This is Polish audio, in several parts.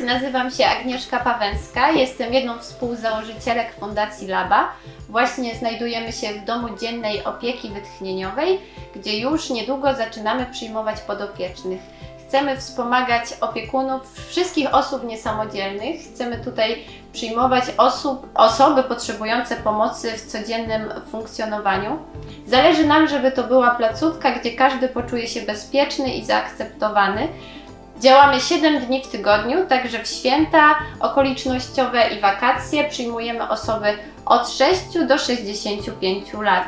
nazywam się Agnieszka Pawęska, jestem jedną z współzałożycielek Fundacji Laba. Właśnie znajdujemy się w Domu Dziennej Opieki Wytchnieniowej, gdzie już niedługo zaczynamy przyjmować podopiecznych. Chcemy wspomagać opiekunów wszystkich osób niesamodzielnych. Chcemy tutaj przyjmować osób, osoby potrzebujące pomocy w codziennym funkcjonowaniu. Zależy nam, żeby to była placówka, gdzie każdy poczuje się bezpieczny i zaakceptowany. Działamy 7 dni w tygodniu, także w święta okolicznościowe i wakacje przyjmujemy osoby od 6 do 65 lat.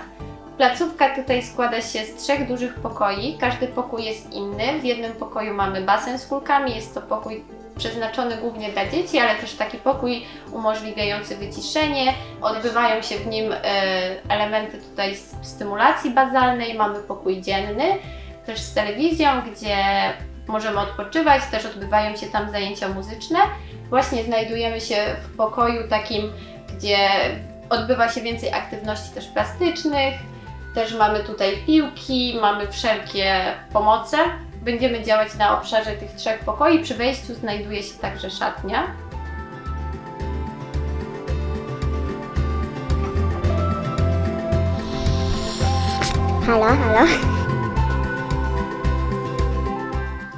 Placówka tutaj składa się z trzech dużych pokoi. Każdy pokój jest inny. W jednym pokoju mamy basen z kulkami. Jest to pokój przeznaczony głównie dla dzieci, ale też taki pokój umożliwiający wyciszenie. Odbywają się w nim e, elementy tutaj stymulacji bazalnej. Mamy pokój dzienny, też z telewizją, gdzie możemy odpoczywać. Też odbywają się tam zajęcia muzyczne. Właśnie znajdujemy się w pokoju takim, gdzie odbywa się więcej aktywności też plastycznych. Też mamy tutaj piłki, mamy wszelkie pomoce. Będziemy działać na obszarze tych trzech pokoi. Przy wejściu znajduje się także szatnia. Halo, halo.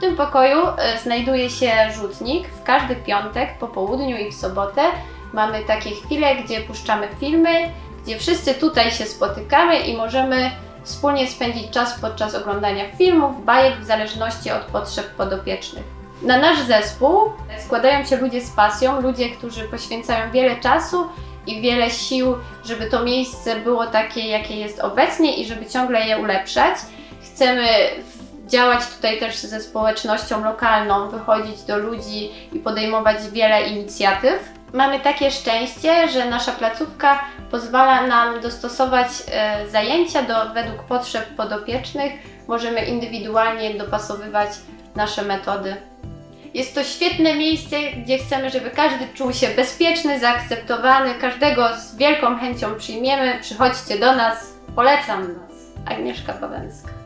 Tym pokoju e, znajduje się rzutnik. W każdy piątek po południu i w sobotę mamy takie chwile, gdzie puszczamy filmy, gdzie wszyscy tutaj się spotykamy i możemy wspólnie spędzić czas podczas oglądania filmów, bajek w zależności od potrzeb podopiecznych. Na nasz zespół składają się ludzie z pasją, ludzie, którzy poświęcają wiele czasu i wiele sił, żeby to miejsce było takie, jakie jest obecnie i żeby ciągle je ulepszać. Chcemy działać tutaj też ze społecznością lokalną, wychodzić do ludzi i podejmować wiele inicjatyw. Mamy takie szczęście, że nasza placówka pozwala nam dostosować e, zajęcia do, według potrzeb podopiecznych. Możemy indywidualnie dopasowywać nasze metody. Jest to świetne miejsce, gdzie chcemy, żeby każdy czuł się bezpieczny, zaakceptowany. Każdego z wielką chęcią przyjmiemy. Przychodźcie do nas. Polecam nas. Agnieszka Pawęska.